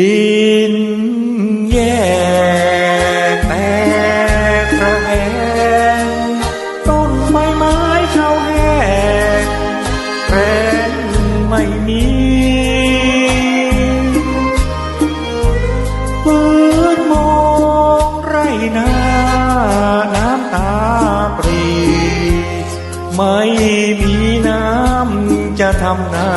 ดินแยกแตกระแหงต้นไม้ไม้เช่าแห้งแรงไม่มีพื้นมองไรนาน้ำตาปรีไม่มีน้ำจะทำนา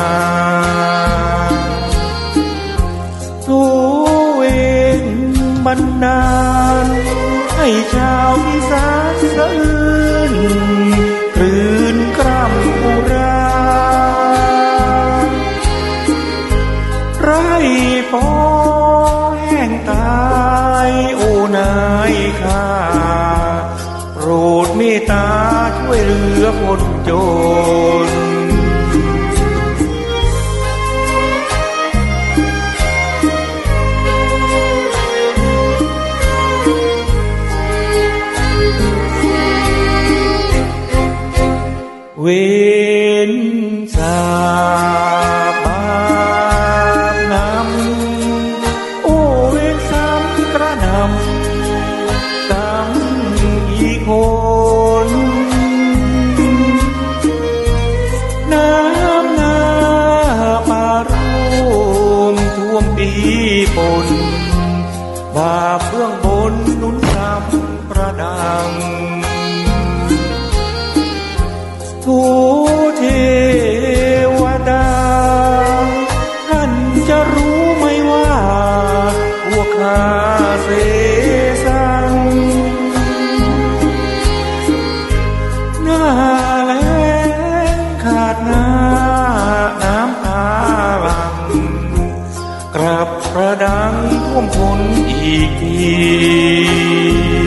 ให้ชาวอีสานสะอื้นคลื่นกรำอุราไรปอแห้งตายโอนายค่าโปรดเมตตาช่วยเหลือคนจน เว้นสาบาปนำโอ้เวนซ้ำกระนำซ้ำอีกคนน้ำนาป่ารวมท่วมปีปนบาปเบื้องบนนุนซ้ำประดัง ทูเทวดา ท่านจะรู้ไหมว่าพวกข้าเสสังหน้าแล้งขาดหน้าน้ำตาลังกลับประดังท่วมพ้นอีกที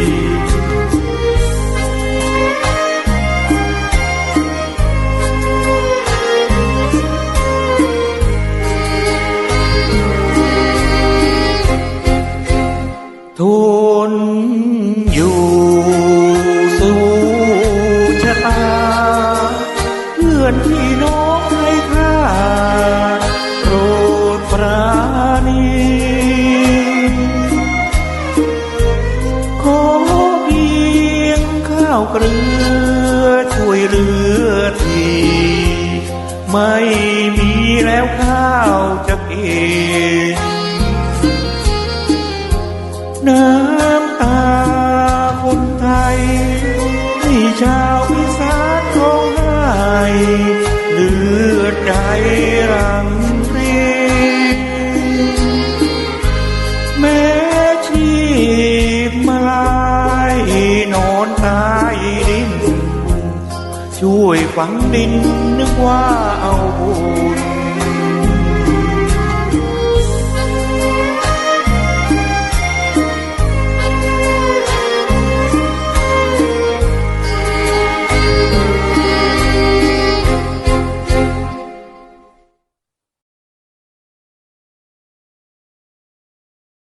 าวเกลือช่วยเหลือทีไม่มีแล้วข้าวจะกินน้ำตาคนไทยที่ชาวอีสานร้องไห้เลือดใจรัง ช่วยฝังดิน